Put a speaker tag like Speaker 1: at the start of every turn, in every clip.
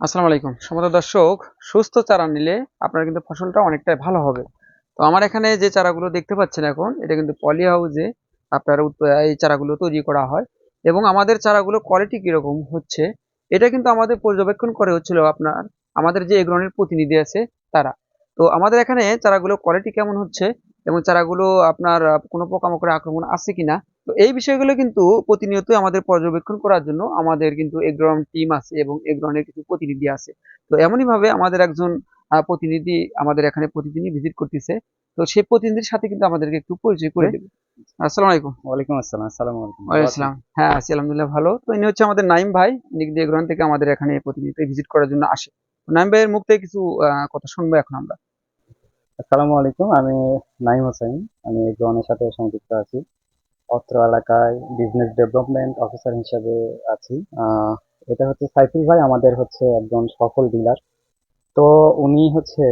Speaker 1: আসসালামু আলাইকুম। সমত দর্শক, সুস্থ চারা নিলে আপনার কিন্তু ফসলটা অনেকটাই ভালো হবে। তো আমার এখানে যে চারাগুলো দেখতে পাচ্ছেন এখন, এটা কিন্তু পলি হাউসে আপনার এই চারাগুলো তৈরি করা হয়। এবং আমাদের চারাগুলো কোয়ালিটি কীরকম হচ্ছে, এটা কিন্তু আমাদের পর্যবেক্ষণ করে হচ্ছিল আপনার, আমাদের যে এগ্রনের প্রতিনিধি আছে তারা। তো আমাদের এখানে চারাগুলো কোয়ালিটি কেমন হচ্ছে এবং চারাগুলো আপনার কোনো পোকামাকড়ের আক্রমণ আছে কিনা? তো এই বিষয়গুলো কিন্তু প্রতিনিয়ত আমাদের পর্যবেক্ষণ করার জন্য আমাদের কিন্তু এগ্রন টিম আছে এবং এগ্রনের কিছু প্রতিনিধি আছে। তো এমনই ভাবে আমাদের একজন প্রতিনিধি আমাদের এখানে প্রতিদিনই ভিজিট করতেছে। তো সেই প্রতিনিধির সাথে কিন্তু আমাদেরকে একটু পরিচয় করে দেবে। আসসালামু আলাইকুম।
Speaker 2: ওয়ালাইকুম আসসালাম আসসালামু আলাইকুম।
Speaker 1: ওয়ালাইকুম আসসালাম। হ্যাঁ আছি আলহামদুলিল্লাহ ভালো। তো ইনি হচ্ছে আমাদের নাইম ভাই নিক দিয়ে এগ্রন থেকে আমাদের এখানে প্রতিনিয়ত ভিজিট করার জন্য আসে। নাইম ভাইয়ের মুখ থেকে কিছু আহ, কথা শুনব এখন আমরা।
Speaker 2: আসসালামু আলাইকুম, আমি নাইম হোসেন। আমি গ্রহণের সাথে সংযুক্ত আছি। অত্র এলাকায় বিজনেস ডেভেলপমেন্ট অফিসার হিসেবে আছি। এটা হচ্ছে সাইফুল ভাই, আমাদের হচ্ছে একজন সফল ডিলার তো উনি হচ্ছে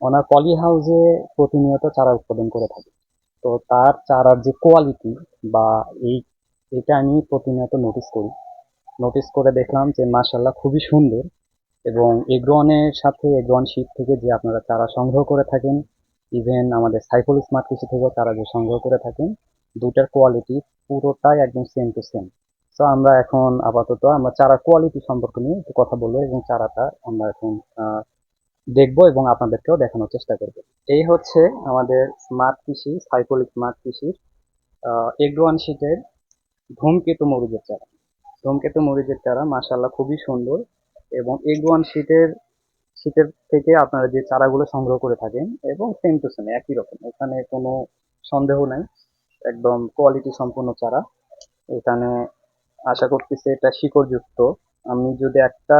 Speaker 2: ওনার পলি হাউসে প্রতিনিয়ত চারা উৎপাদন করে থাকে। তো তার চারার যে কোয়ালিটি বা এই, এটা আমি প্রতিনিয়ত নোটিস করি। নোটিস করে দেখলাম যে মাশাল্লাহ খুবই সুন্দর। এবং এগ্রনের সাথে এগ্রন শীত থেকে যে আপনারা চারা সংগ্রহ করে থাকেন ইভেন আমাদের সাইফুল স্মার্ট কৃষি থেকেও চারা যে সংগ্রহ করে থাকেন দুটার কোয়ালিটি পুরোটাই একদম সেম টু সেম তো আমরা এখন আপাতত আমরা চারা কোয়ালিটি সম্পর্কে নিয়ে একটু কথা বলব এবং চারাটা আমরা এখন দেখব এবং আপনাদেরকেও দেখানোর চেষ্টা করব। এই হচ্ছে আমাদের স্মার্ট কৃষি, সাইফুল স্মার্ট কৃষির এগ্রোয়ান শীতের ধূমকেতু মরিচের চারা। ধূমকেতু মরিচের চারা মাশাল্লাহ খুবই সুন্দর। এবং এগ ওয়ান শীতের শীতের থেকে আপনারা যে চারাগুলো সংগ্রহ করে থাকেন, এবং সেম টু সেম একই রকম। এখানে কোনো সন্দেহ নাই, একদম কোয়ালিটি সম্পন্ন চারা। এখানে আশা করতেছি এটা শিকড়যুক্ত। আমি যদি একটা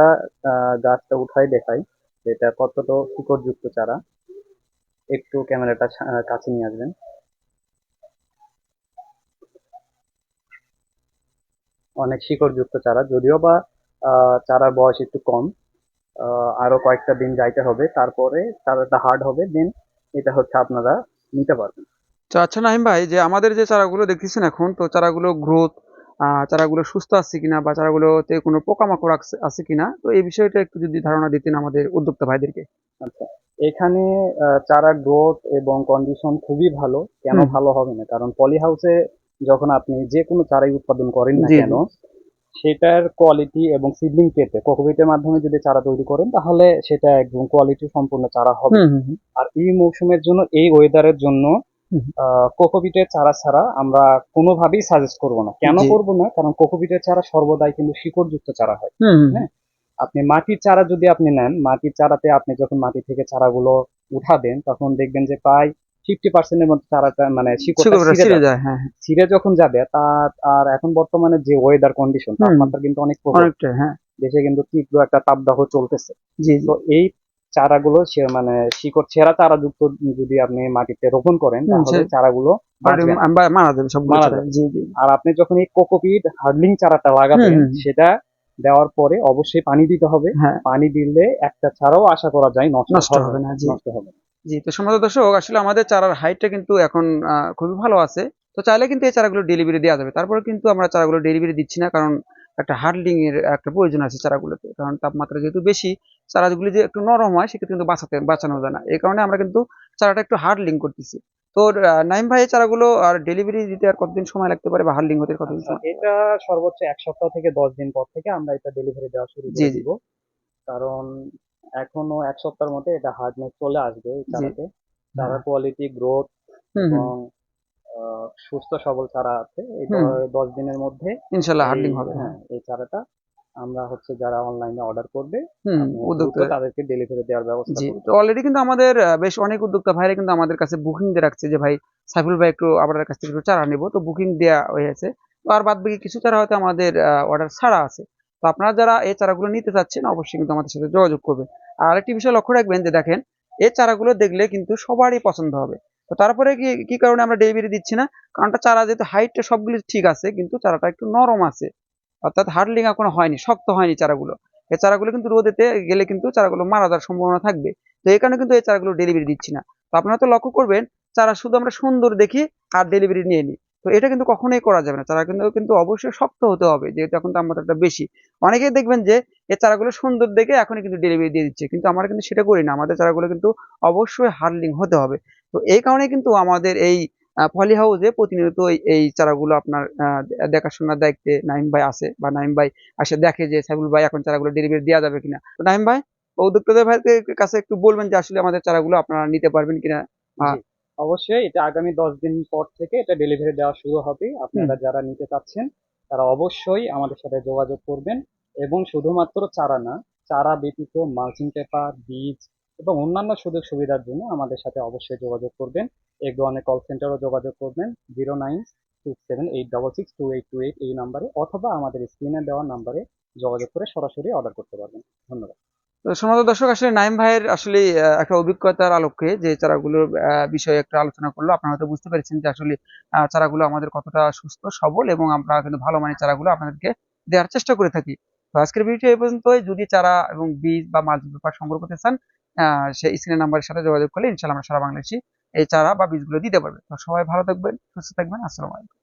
Speaker 2: গাছটা উঠাই দেখাই এটা কতটা শিকড়যুক্ত চারা, একটু ক্যামেরাটা কাছে নিয়ে আসবেন। অনেক শিকড়যুক্ত চারা, যদিও বা চারার বয়স একটু কম। আরও কয়েকটা দিন যাইতে হবে তারপরে চারাটা হার্ড হবে দেন এটা হচ্ছে আপনারা নিতে পারবেন।
Speaker 1: তো আচ্ছা নাহিম ভাই যে আমাদের যে চারাগুলো দেখতেছেন এখন তো চারাগুলো গ্রোথ চারাগুলো সুস্থ আছে কিনা বা চারাগুলোতে কোনো পোকামাকড় আছে আছে কিনা তো এই বিষয়টা একটু যদি ধারণা দিতেন আমাদের উদ্যোক্তা ভাইদেরকে।
Speaker 2: আচ্ছা এখানে চারা গ্রোথ এবং কন্ডিশন খুবই ভালো কেন ভালো হবে না? কারণ পলি হাউসে যখন আপনি যে কোনো চারাই উৎপাদন করেন না কেন সেটার কোয়ালিটি এবং সিডলিং পেতে কোকোপিটের মাধ্যমে যদি চারা তৈরি করেন তাহলে সেটা একদম কোয়ালিটি সম্পূর্ণ চারা হবে। আর এই মৌসুমের জন্য এই ওয়েদারের জন্য। কোকোপিটের চারা ছাড়া আমরা কোনোভাবেই সাজেস্ট করব না কেন। করব না কারণ কোকোপিটের চারা সর্বদাই কিন্তু শিকড়যুক্ত চারা হয় হ্যাঁ, আপনি মাটির চারা যদি আপনি নেন মাটির চারাতে আপনি যখন মাটি থেকে চারাগুলো উঠাবেন তখন দেখবেন যে প্রায় ফিফটি পার্সেন্টের মতো চারাটা মানে শিকড়টা
Speaker 1: শিকড়টা
Speaker 2: ছিঁড়ে
Speaker 1: ছিঁড়ে যায় হ্যাঁ হ্যাঁ।
Speaker 2: ছিঁড়ে যখন যাবে তার আর এখন বর্তমানে যে ওয়েদার কন্ডিশন তাপমাত্রা কিন্তু অনেক
Speaker 1: অনেকটা হ্যাঁ।
Speaker 2: দেশে কিন্তু তীব্র একটা তাপদাহ চলতেছে।
Speaker 1: জি
Speaker 2: তো এই চারাগুলো মানে শিকড় ছেঁড়া চারা যুক্ত যদি আপনি মাটিতে রোপণ করেন তাহলে চারাগুলো
Speaker 1: মারা যাবে সব
Speaker 2: মারা যাবে।
Speaker 1: জি জি।
Speaker 2: আর আপনি যখন এই কোকোপিট হার্ডলিং চারাটা লাগাবেন। সেটা দেওয়ার পরে অবশ্যই পানি দিতে হবে। পানি দিলে একটা ছাড়াও আশা করা যায় নষ্ট
Speaker 1: নষ্ট হবে না,
Speaker 2: নষ্ট হবে না।
Speaker 1: জি তো সমাজ দর্শক আসলে আমাদের চারার হাইটটা কিন্তু এখন খুবই ভালো আছে। তো চাইলে কিন্তু এই চারাগুলো ডেলিভারি দেওয়া যাবে। তারপরে কিন্তু আমরা চারাগুলো ডেলিভারি দিচ্ছি না কারণ একটা হার্ডলিং এর একটা প্রয়োজন আছে চারাগুলোতে। কারণ তাপমাত্রা যেহেতু বেশি চারাগুলি যে একটু নরম হয় সেক্ষেত্রে কিন্তু বাঁচাতে বাঁচানো যায় না। এই কারণে আমরা কিন্তু চারাটা একটু হার্ডলিং করতেছি। তো নাইম ভাই চারাগুলো আর ডেলিভারি দিতে আর কতদিন সময় লাগতে পারে বা হার্ডলিং হতে কতদিন সময়?
Speaker 2: এটা সর্বোচ্চ এক সপ্তাহ থেকে দশ দিন পর থেকে আমরা এটা ডেলিভারি দেওয়া শুরু করে দিব। কারণ এখনও এক সপ্তাহের মধ্যে এটা হার্ডনেস চলে আসবে এই। চারাতে। চারার কোয়ালিটি গ্রোথ এবং সুস্থ সবল চারা আছে। এই দশ দিনের মধ্যে
Speaker 1: ইনশাল্লাহ
Speaker 2: এই-
Speaker 1: হবে
Speaker 2: হ্যাঁ এই চারাটা আমরা হচ্ছে যারা অনলাইনে অর্ডার করবে
Speaker 1: উদ্যোক্তা।
Speaker 2: তাদেরকে ডেলিভারি দেওয়ার ব্যবস্থা
Speaker 1: জি তো অলরেডি কিন্তু আমাদের বেশ অনেক উদ্যোক্তা ভাইরা কিন্তু আমাদের কাছে বুকিং দিয়ে রাখছে যে ভাই সাইফুল ভাই একটু আপনার কাছ থেকে একটু চারা নেব। তো বুকিং দেওয়া হয়েছে। তো আর বাদ বাকি কিছু চারা হয়তো আমাদের অর্ডার ছাড়া আছে। তো আপনারা যারা এই চারাগুলো নিতে চাচ্ছেন অবশ্যই কিন্তু আমাদের সাথে যোগাযোগ করবেন। আর আরেকটি বিষয় লক্ষ্য রাখবেন যে দেখেন, এই চারাগুলো দেখলে কিন্তু সবারই পছন্দ হবে। তো তারপরে কি কি কারণে আমরা ডেলিভারি দিচ্ছি না? কারণটা চারা যেহেতু হাইটটা সবগুলো ঠিক আছে, কিন্তু চারাটা একটু নরম আছে। অর্থাৎ হার্ডলিং এখনও হয়নি, শক্ত হয়নি চারাগুলো। এই চারাগুলো কিন্তু রোদেতে গেলে কিন্তু চারাগুলো মারা যাওয়ার সম্ভাবনা থাকবে। তো এই কারণে কিন্তু এই চারাগুলো ডেলিভারি দিচ্ছি না। তো আপনারা তো লক্ষ্য করবেন, চারা শুধু আমরা সুন্দর দেখি আর ডেলিভারি নিয়ে নিই। তো এটা কিন্তু কখনোই করা যাবে না। চারা কিন্তু কিন্তু অবশ্যই শক্ত হতে হবে, যেহেতু এখন তাপমাত্রাটা বেশি। অনেকেই দেখবেন যে এই চারাগুলো সুন্দর দেখে এখনই কিন্তু ডেলিভারি দিয়ে দিচ্ছে, কিন্তু আমরা কিন্তু সেটা করি না। আমাদের চারাগুলো কিন্তু অবশ্যই হার্ডলিং হতে হবে। তো এই কারণে কিন্তু আমাদের এই পলি হাউসে প্রতিনিয়ত এই- চারাগুলো আপনার দেখাশোনার দায়িত্বে নাইম ভাই আছে বা নাইম ভাই আসে দেখে যে সাইবুল ভাই, এখন চারাগুলো ডেলিভারি দেওয়া যাবে কিনা? তো নাইম ভাই উদ্যোক্তাদের ভাইদের কাছে একটু বলবেন যে, আসলে আমাদের চারাগুলো আপনারা নিতে পারবেন কিনা?
Speaker 2: অবশ্যই এটা আগামী দশ দিন পর থেকে এটা ডেলিভারি দেওয়া শুরু হবে। আপনারা যারা নিতে চাচ্ছেন তারা অবশ্যই আমাদের সাথে যোগাযোগ করবেন এবং শুধুমাত্র চারা না চারা ব্যতীত মালচিং পেপার বীজ এবং অন্যান্য সুযোগ সুবিধার জন্য আমাদের সাথে অবশ্যই যোগাযোগ করবেন। এগ্রোয়ানের কল সেন্টারও যোগাযোগ করবেন zero nine six seven eight double six two eight two eight এই নাম্বারে অথবা আমাদের স্ক্রিনে দেওয়া নাম্বারে যোগাযোগ করে সরাসরি অর্ডার করতে পারবেন। ধন্যবাদ।
Speaker 1: সমাজ দর্শক, আসলে নাইম ভাইয়ের আসলে একটা অভিজ্ঞতার আলোকে যে চারাগুলোর বিষয়ে একটা আলোচনা করল, আপনারা হয়তো বুঝতে পেরেছেন যে আসলে চারাগুলো আমাদের কতটা সুস্থ, সবল এবং আমরা কিন্তু ভালো মানের চারাগুলো আপনাদেরকে দেওয়ার চেষ্টা করে থাকি। তো আজকের ভিডিও এই পর্যন্তই। যদি চারা এবং বীজ বা মাল্টি ব্যাপার সংগ্রহ করতে চান সেই স্ক্রিনের নাম্বারের সাথে যোগাযোগ করলে ইনশাল্লাহ আমরা সারা বাংলাদেশি এই চারা বা বীজগুলো দিতে পারবে। তো সবাই ভালো থাকবেন, সুস্থ থাকবেন। আসসালামু আলাইকুম।